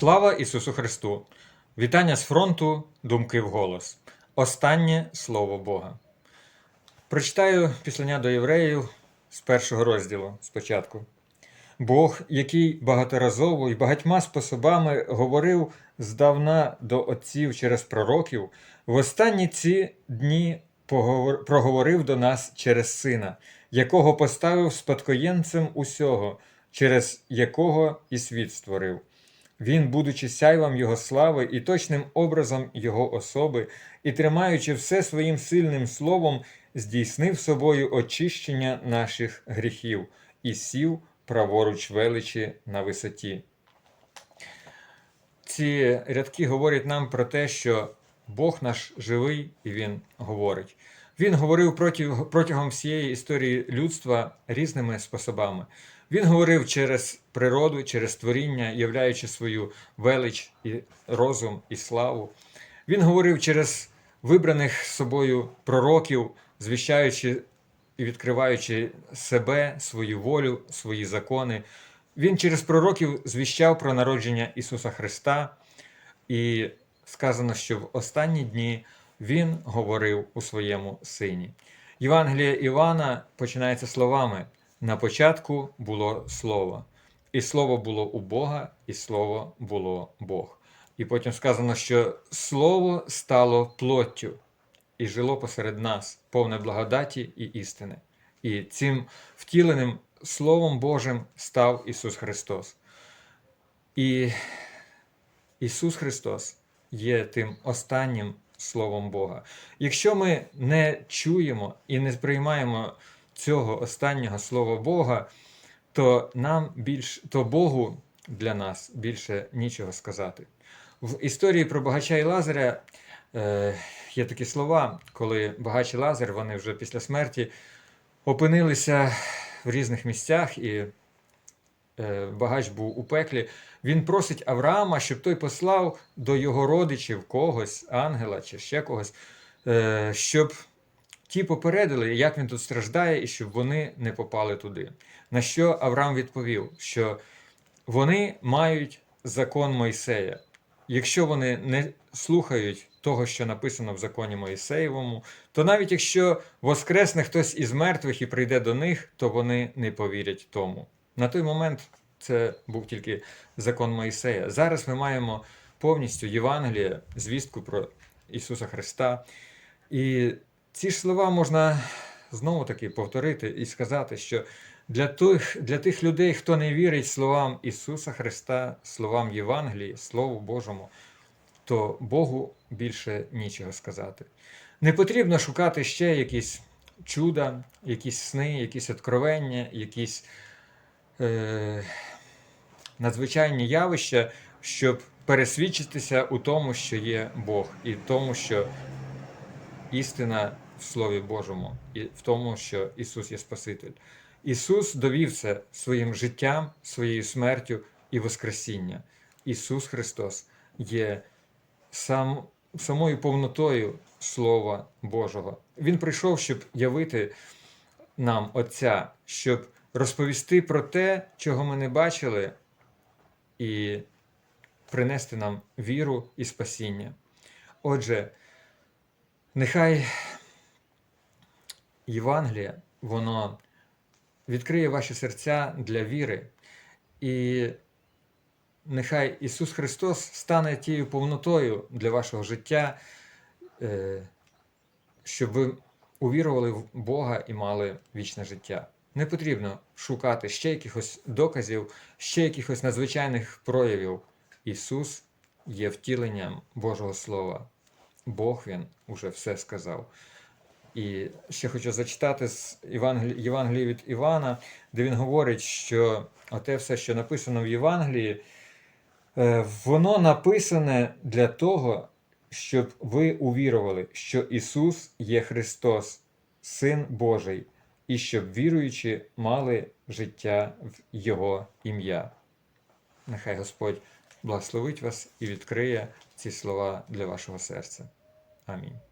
Слава Ісусу Христу! Вітання з фронту, думки вголос. Останнє слово Бога. Прочитаю післання до євреїв з першого розділу спочатку. Бог, який багаторазово і багатьма способами говорив здавна до отців через пророків, в останні ці дні проговорив до нас через Сина, якого поставив спадкоємцем усього, через якого і світ створив. Він, будучи сяйвом Його слави і точним образом Його особи, і тримаючи все своїм сильним словом, здійснив собою очищення наших гріхів і сів праворуч величі на висоті. Ці рядки говорять нам про те, що Бог наш живий і Він говорить. Він говорив протягом всієї історії людства різними способами. Він говорив через природу, через творіння, являючи свою велич і розум і славу. Він говорив через вибраних собою пророків, звіщаючи і відкриваючи себе, свою волю, свої закони. Він через пророків звіщав про народження Ісуса Христа, і сказано, що в останні дні Він говорив у своєму сині. Євангеліє Івана починається словами: на початку було слово, і слово було у Бога, і слово було Бог. І потім сказано, що Слово стало плоттю і жило посеред нас, повне благодаті і істини. І цим втіленим Словом Божим став Ісус Христос. І Ісус Христос є тим останнім Словом Бога. Якщо ми не чуємо і не сприймаємо цього останнього Слова Бога, то нам більш то Богу для нас більше нічого сказати. В історії про багача і Лазаря е, є такі слова, коли багач і Лазар, вони вже після смерті опинилися в різних місцях, і е, багач був у пеклі. Він просить Авраама, щоб той послав до його родичів когось, ангела чи ще когось, е, щоб ті попередили, як він тут страждає, і щоб вони не попали туди. На що Авраам відповів, що вони мають закон Мойсея. Якщо вони не слухають того, що написано в законі Моїсеєвому, то навіть якщо воскресне хтось із мертвих і прийде до них, то вони не повірять тому. На той момент це був тільки закон Моїсея. Зараз ми маємо повністю Євангеліє, звістку про Ісуса Христа. І ці ж слова можна знову таки повторити і сказати, що для тих, для тих людей, хто не вірить словам Ісуса Христа, словам Євангелії, Слову Божому, то Богу більше нічого сказати. Не потрібно шукати ще якісь чуда, якісь сни, якісь откровення, якісь е, надзвичайні явища, щоб пересвідчитися у тому, що є Бог, і тому, що істина в Слові Божому, і в тому, що Ісус є Спаситель. Ісус довів це своїм життям, своєю смертю і Воскресіння. Ісус Христос є сам, самою повнотою Слова Божого. Він прийшов, щоб явити нам Отця, щоб розповісти про те, чого ми не бачили, і принести нам віру і спасіння. Отже, нехай Євангеліє, воно відкриє ваші серця для віри, і нехай Ісус Христос стане тією повнотою для вашого життя, е, щоб ви увірували в Бога і мали вічне життя. Не потрібно шукати ще якихось доказів, ще якихось надзвичайних проявів. Ісус є втіленням Божого Слова. Бог Він уже все сказав. І ще хочу зачитати з Євангелії, від Івана, де він говорить, що оте все, що написано в Євангелії, е, воно написане для того, щоб ви увірували, що Ісус є Христос, Син Божий, і щоб віруючи мали життя в Його ім'я. Нехай Господь благословить вас і відкриє ці слова для вашого серця. Амінь.